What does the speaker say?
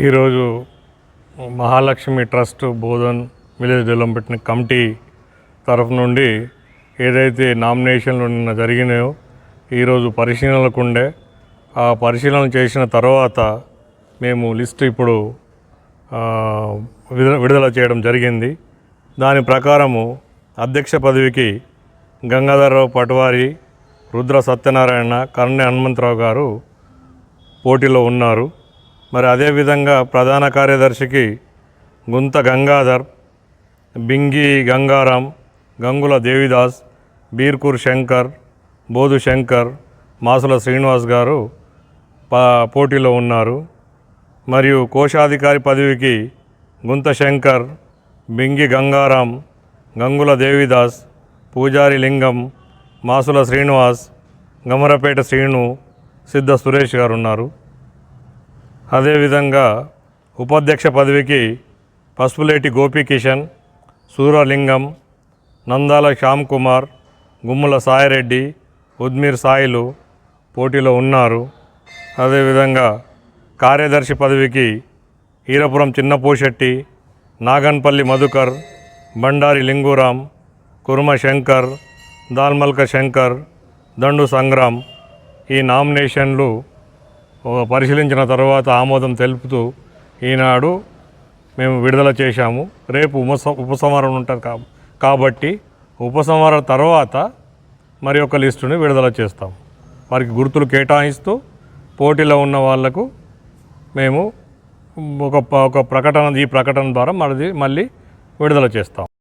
ఈరోజు Mahalakshmi trust Bodhan village development committee తరఫు నుండి ఏదైతే నామినేషన్లు నిన్న జరిగినాయో ఈరోజు పరిశీలనలకు ఉండే ఆ పరిశీలన చేసిన తర్వాత మేము లిస్ట్ ఇప్పుడు విడుదల విడుదల చేయడం జరిగింది. దాని ప్రకారము అధ్యక్ష పదవికి గంగాధరరావు పట్వారి రుద్ర సత్యనారాయణ కర్ణె హనుమంతరావు గారు పోటీలో ఉన్నారు. మరి అదేవిధంగా ప్రధాన కార్యదర్శికి గుంత గంగాధర్ బింగి గంగారాం గంగుల దేవిదాస్ బీర్కూర్ శంకర్ బోధు శంకర్ మాసుల శ్రీనివాస్ గారు పా పోటీలో ఉన్నారు. మరియు కోశాధికారి పదవికి గుంత శంకర్ బింగి గంగారాం గంగుల దేవిదాస్ పూజారి లింగం మాసుల శ్రీనివాస్ గమరపేట శ్రీను సిద్ధ సురేష్ గారు ఉన్నారు. అదేవిధంగా ఉపాధ్యక్ష పదవికి పసుపులేటి గోపీకిషన్ సూరలింగం నందాల శ్యామ్ కుమార్ గుమ్ముల సాయిరెడ్డి ఉద్మీర్ సాయిలు పోటీలో ఉన్నారు. అదేవిధంగా కార్యదర్శి పదవికి ఈరపురం చిన్నపోశెట్టి నాగన్పల్లి మధుకర్ బండారి లింగురాం కుర్మ శంకర్ దాల్మల్క శంకర్ దండు సంగ్రామ్ ఈ నామినేషన్లు పరిశీలించిన తర్వాత ఆమోదం తెలుపుతూ ఈనాడు మేము విడుదల చేశాము. రేపు ఉపస ఉపసంహారం ఉంటుంది కా కాబట్టి ఉపసంహారం తర్వాత మరి ఒక లిస్టుని విడుదల చేస్తాం వారికి గుర్తులు కేటాయిస్తూ పోటీలో ఉన్న వాళ్ళకు మేము ఒక ఒక ప్రకటన ఈ ప్రకటన ద్వారా మళ్ళీ మళ్ళీ విడుదల చేస్తాం